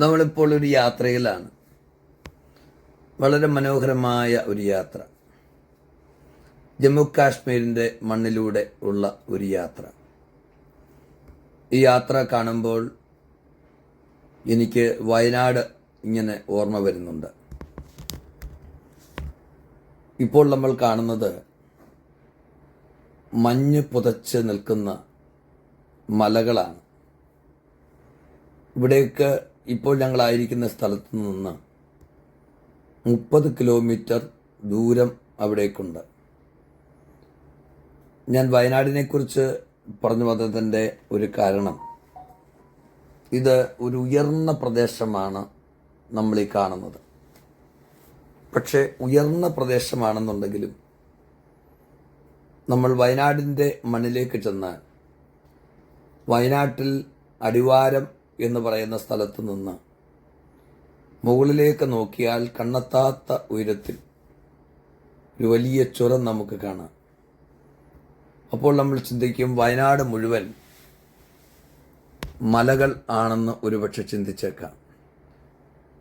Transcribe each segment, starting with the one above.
നമ്മളിപ്പോൾ ഒരു യാത്രയിലാണ്. വളരെ മനോഹരമായ ഒരു യാത്ര. ജമ്മു കാശ്മീരിന്റെ മണ്ണിലൂടെ ഉള്ള ഒരു യാത്ര. ഈ യാത്ര കാണുമ്പോൾ എനിക്ക് വയനാട് ഇങ്ങനെ ഓർമ്മ വരുന്നുണ്ട്. ഇപ്പോൾ നമ്മൾ കാണുന്നത് മഞ്ഞ് പുതച്ച് നിൽക്കുന്ന മലകളാണ്. ഇവിടേക്ക് ഇപ്പോൾ ഞങ്ങളായിരിക്കുന്ന സ്ഥലത്ത് നിന്ന് മുപ്പത് കിലോമീറ്റർ ദൂരം അവിടേക്കുണ്ട്. ഞാൻ വയനാടിനെക്കുറിച്ച് പറഞ്ഞു വന്നതിന്റെ ഒരു കാരണം ഇത് ഒരു ഉയർന്ന പ്രദേശമാണ് നമ്മൾ ഈ കാണുന്നത്. പക്ഷേ ഉയർന്ന പ്രദേശമാണെന്നുണ്ടെങ്കിലും നമ്മൾ വയനാടിന്റെ മണ്ണിലേക്ക് ചെന്നാൽ വയനാട്ടിൽ അടിവാരം എന്ന് പറയുന്ന സ്ഥലത്ത് നിന്ന് മുകളിലേക്ക് നോക്കിയാൽ കണ്ണെത്താത്ത ഉയരത്തിൽ ഒരു വലിയ ചുരം നമുക്ക് കാണാം. അപ്പോൾ നമ്മൾ ചിന്തിക്കും വയനാട് മുഴുവൻ മലകൾ ആണെന്ന് ഒരുപക്ഷെ ചിന്തിച്ചേക്കാം.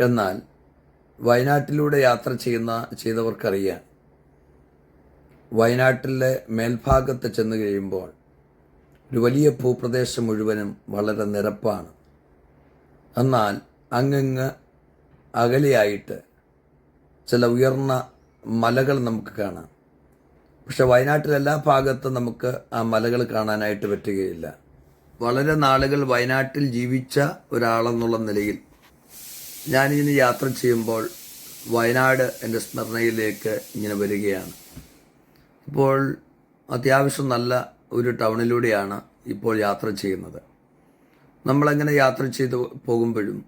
എന്നാൽ വയനാട്ടിലൂടെ യാത്ര ചെയ്യുന്ന ചെയ്തവർക്കറിയാം. വയനാട്ടിലെ മേൽഭാഗത്ത് ചെന്ന് കഴിയുമ്പോൾ ഒരു വലിയ ഭൂപ്രദേശം മുഴുവനും വളരെ നിരപ്പാണ്. എന്നാൽ അങ്ങങ്ങ് അകലെയായിട്ട് ചില ഉയർന്ന മലകൾ നമുക്ക് കാണാം. പക്ഷെ വയനാട്ടിൽ എല്ലാ ഭാഗത്തും നമുക്ക് ആ മലകൾ കാണാനായിട്ട് പറ്റുകയില്ല. വളരെ നാളുകൾ വയനാട്ടിൽ ജീവിച്ച ഒരാളെന്നുള്ള നിലയിൽ ഞാനിങ്ങനെ യാത്ര ചെയ്യുമ്പോൾ വയനാട് എന്റെ സ്മരണയിലേക്ക് ഇങ്ങനെ വരികയാണ്. ഇപ്പോൾ അത്യാവശ്യം നല്ല ഒരു ടൗണിലൂടെയാണ് ഇപ്പോൾ യാത്ര ചെയ്യുന്നത്. നമ്മളങ്ങനെ യാത്ര ചെയ്ത് പോകുമ്പോഴും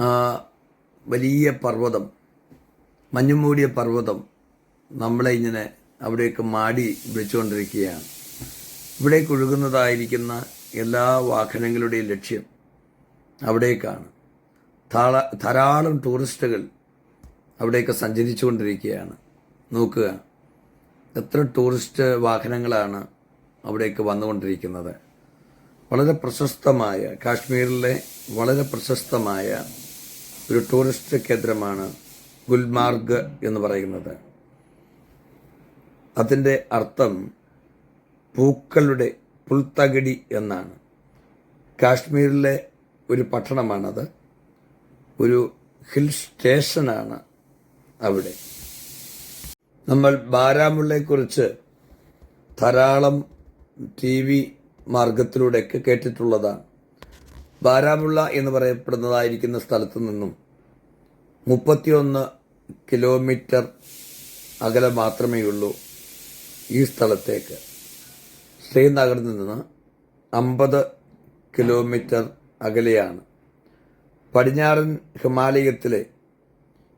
ആ വലിയ പർവതം മഞ്ഞുമൂടിയ പർവതം നമ്മളെ ഇങ്ങനെ അവിടേക്ക് മാടി വിളിച്ചുകൊണ്ടിരിക്കുകയാണ് ഇവിടേക്ക് ഒഴുകുന്നതായിരിക്കുന്ന എല്ലാ വാഹനങ്ങളുടെയും ലക്ഷ്യം അവിടേക്കാണ്. ധാരാ ധാരാളം ടൂറിസ്റ്റുകൾ അവിടേക്ക് സഞ്ചരിച്ചുകൊണ്ടിരിക്കുകയാണ്. നോക്കുക എത്ര ടൂറിസ്റ്റ് വാഹനങ്ങളാണ് അവിടേക്ക് വന്നുകൊണ്ടിരിക്കുന്നത്. വളരെ പ്രശസ്തമായ കാശ്മീരിലെ വളരെ പ്രശസ്തമായ ഒരു ടൂറിസ്റ്റ് കേന്ദ്രമാണ് ഗുൽമാർഗ് എന്ന് പറയുന്നത്. അതിന്റെ അർത്ഥം പൂക്കളുടെ പുൽത്തകിടി എന്നാണ്. കാശ്മീരിലെ ഒരു പട്ടണമാണത്. ഒരു ഹിൽ സ്റ്റേഷനാണ് അവിടെ. നമ്മൾ ബാരാമുള്ളയെക്കുറിച്ച് ധാരാളം ടി വി മാർഗത്തിലൂടെയൊക്കെ കേട്ടിട്ടുള്ളതാണ്. ബാരാമുള്ള എന്ന് പറയപ്പെടുന്നതായിരിക്കുന്ന സ്ഥലത്തു നിന്നും മുപ്പത്തിയൊന്ന് കിലോമീറ്റർ അകലെ മാത്രമേ ഉള്ളൂ ഈ സ്ഥലത്തേക്ക്. ശ്രീനഗറിൽ നിന്ന് അമ്പത് കിലോമീറ്റർ അകലെയാണ്. പടിഞ്ഞാറൻ ഹിമാലയത്തിലെ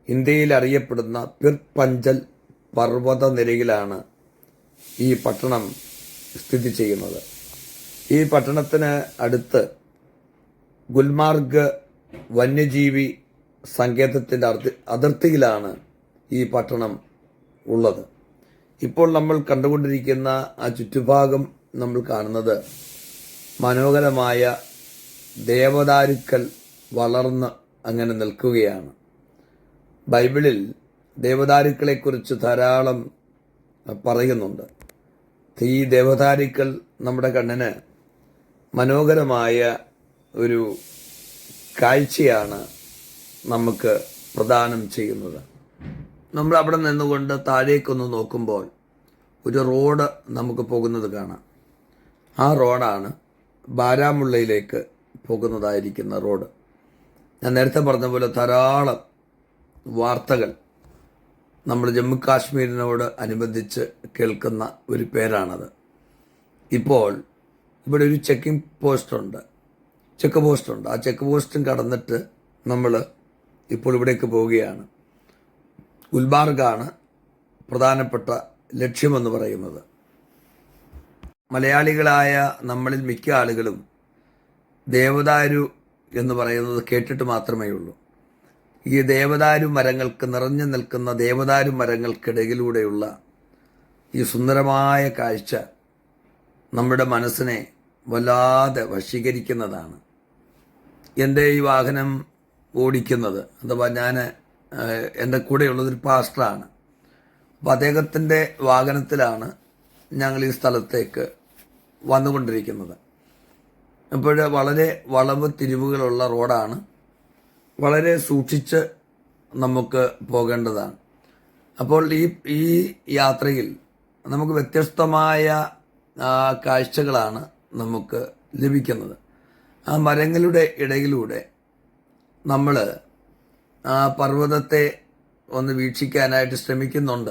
ഇന്ത്യയിൽ അറിയപ്പെടുന്ന പിർ പഞ്ചൽ പർവത നിരയിലാണ് ഈ പട്ടണം സ്ഥിതി ചെയ്യുന്നത്. ഈ പട്ടണത്തിന് അടുത്ത് ഗുൽമാർഗ് വന്യജീവി സങ്കേതത്തിന്റെ അതിർത്തിയിലാണ് ഈ പട്ടണം ഉള്ളത്. ഇപ്പോൾ നമ്മൾ കണ്ടുകൊണ്ടിരിക്കുന്ന ആ ചുറ്റുഭാഗം നമ്മൾ കാണുന്നത് മനോഹരമായ ദേവദാരുക്കൾ വളർന്ന് അങ്ങനെ നിൽക്കുകയാണ്. ബൈബിളിൽ ദേവദാരുക്കളെക്കുറിച്ച് ധാരാളം പറയുന്നുണ്ട്. ഈ ദേവദാരുക്കൾ നമ്മുടെ കണ്ണിന് മനോഹരമായ ഒരു കാഴ്ചയാണ് നമുക്ക് പ്രദാനം ചെയ്യുന്നത്. നമ്മൾ അവിടെ നിന്നുകൊണ്ട് താഴേക്കൊന്ന് നോക്കുമ്പോൾ ഒരു റോഡ് നമുക്ക് പോകുന്നത് കാണാം. ആ റോഡാണ് ബാരാമുള്ളയിലേക്ക് പോകുന്നതായിരിക്കുന്ന റോഡ്. ഞാൻ നേരത്തെ പറഞ്ഞ പോലെ ധാരാളം വാർത്തകൾ നമ്മൾ ജമ്മു കാശ്മീരിനോട് അനുബന്ധിച്ച് കേൾക്കുന്ന ഒരു പേരാണത്. ഇപ്പോൾ ഇവിടെ ഒരു ചെക്കിംഗ് പോസ്റ്റുണ്ട് ചെക്ക് പോസ്റ്റുണ്ട് ആ ചെക്ക് പോസ്റ്റും കടന്നിട്ട് നമ്മൾ ഇപ്പോൾ ഇവിടേക്ക് പോവുകയാണ്. ഗുൽബാർഗാണ് പ്രധാനപ്പെട്ട ലക്ഷ്യമെന്ന് പറയുന്നത്. മലയാളികളായ നമ്മളിൽ മിക്ക ആളുകളും ദേവദാരു എന്ന് പറയുന്നത് കേട്ടിട്ട് മാത്രമേ ഉള്ളൂ. ഈ ദേവദാരു മരങ്ങൾക്ക് നിറഞ്ഞു നിൽക്കുന്ന ദേവദാരു മരങ്ങൾക്കിടയിലൂടെയുള്ള ഈ സുന്ദരമായ കാഴ്ച നമ്മുടെ മനസ്സിനെ വല്ലാതെ വശീകരിക്കുന്നതാണ്. എന്റെ ഈ വാഹനം ഓടിക്കുന്നത് അഥവാ ഞാൻ എന്റെ കൂടെയുള്ളതൊരു പാസ്റ്ററാണ്. അപ്പോൾ അദ്ദേഹത്തിന്റെ വാഹനത്തിലാണ് ഞങ്ങൾ ഈ സ്ഥലത്തേക്ക് വന്നുകൊണ്ടിരിക്കുന്നത്. അപ്പോൾ വളരെ വളവ് തിരിവുകളുള്ള റോഡാണ്. വളരെ സൂക്ഷിച്ച് നമുക്ക് പോകേണ്ടതാണ്. അപ്പോൾ ഈ ഈ യാത്രയിൽ നമുക്ക് വ്യത്യസ്തമായ കാഴ്ചകളാണ് നമുക്ക് ലഭിക്കുന്നത്. ആ മരങ്ങളുടെ ഇടയിലൂടെ നമ്മൾ ആ പർവതത്തെ ഒന്ന് വീക്ഷിക്കാനായിട്ട് ശ്രമിക്കുന്നുണ്ട്.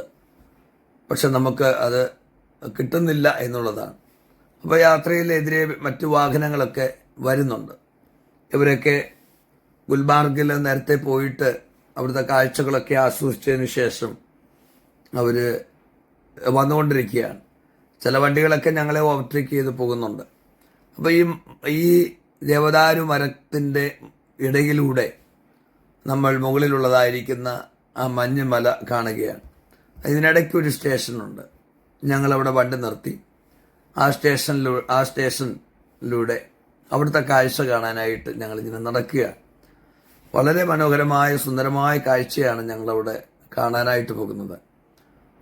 പക്ഷെ നമുക്ക് അത് കിട്ടുന്നില്ല എന്നുള്ളതാണ്. അപ്പോൾ യാത്രയിലെതിരെ മറ്റു വാഹനങ്ങളൊക്കെ വരുന്നുണ്ട്. ഇവരൊക്കെ ഗുൽമാർഗിൽ നേരത്തെ പോയിട്ട് അവിടുത്തെ കാഴ്ചകളൊക്കെ ആസ്വദിച്ചതിന് ശേഷം അവർ വന്നുകൊണ്ടിരിക്കുകയാണ്. ചില വണ്ടികളൊക്കെ ഞങ്ങളെ ഓവർടേക്ക് ചെയ്ത് പോകുന്നുണ്ട്. അപ്പോൾ ഈ ഈ ദേവദാരു മരത്തിന്റെ ഇടയിലൂടെ നമ്മൾ മുകളിലുള്ളതായിരിക്കുന്ന ആ മഞ്ഞുമല കാണുകയാണ്. ഇതിനിടയ്ക്ക് ഒരു സ്റ്റേഷനുണ്ട്. ഞങ്ങളവിടെ വണ്ടി നിർത്തി. ആ സ്റ്റേഷനിലൂ ആ സ്റ്റേഷനിലൂടെ അവിടുത്തെ കാഴ്ച കാണാനായിട്ട് ഞങ്ങളിങ്ങനെ നടക്കുക വളരെ മനോഹരമായ സുന്ദരമായ കാഴ്ചയാണ് ഞങ്ങളവിടെ കാണാനായിട്ട് പോകുന്നത്.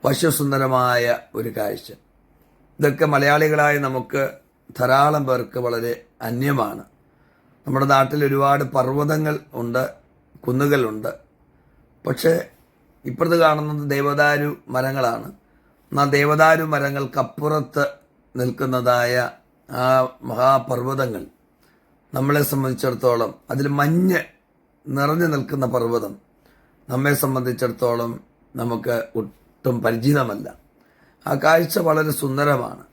പശുസുന്ദരമായ ഒരു കാഴ്ച. ഇതൊക്കെ മലയാളികളായ നമുക്ക് ധാരാളം പേർക്ക് വളരെ അന്യമാണ്. നമ്മുടെ നാട്ടിൽ ഒരുപാട് പർവതങ്ങൾ ഉണ്ട് കുന്നുകളുണ്ട്. പക്ഷേ ഇപ്പുറത്ത് കാണുന്നത് ദേവദാരു മരങ്ങളാണ്. എന്നാൽ ദേവദാരു മരങ്ങൾക്കപ്പുറത്ത് നിൽക്കുന്നതായ ആ മഹാപർവതങ്ങൾ നമ്മളെ സംബന്ധിച്ചിടത്തോളം അതിൽ മഞ്ഞ് നിറഞ്ഞു നിൽക്കുന്ന പർവതം നമ്മെ സംബന്ധിച്ചിടത്തോളം നമുക്ക് ഒട്ടും പരിചിതമല്ല. ആ കാഴ്ച വളരെ സുന്ദരമാണ്.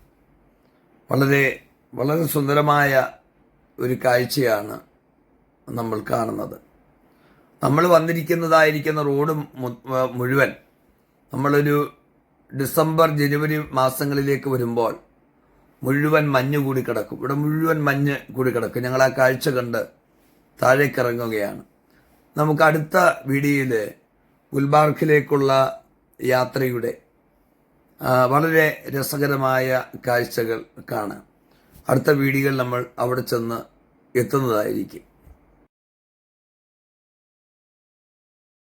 വളരെ വളരെ സുന്ദരമായ ഒരു കാഴ്ചയാണ് നമ്മൾ കാണുന്നത്. നമ്മൾ വന്നിരിക്കുന്നതായിരിക്കുന്ന റോഡ് മുഴുവൻ നമ്മളൊരു ഡിസംബർ ജനുവരി മാസങ്ങളിലേക്ക് വരുമ്പോൾ മുഴുവൻ മഞ്ഞ് കൂടി കിടക്കും. ഇവിടെ മുഴുവൻ മഞ്ഞ് കൂടി കിടക്കും. ഞങ്ങൾ ആ കാഴ്ച കണ്ട് താഴേക്ക് ഇറങ്ങുകയാണ് നമുക്ക് അടുത്ത വീഡിയോയിൽ ഗുൽബാർഖിലേക്കുള്ള യാത്രയുടെ വളരെ രസകരമായ കാഴ്ചകൾ കാണാം. അടുത്ത വീഡിയോയിൽ നമ്മൾ അവിടെ ചെന്ന് എത്തുന്നതായിരിക്കും.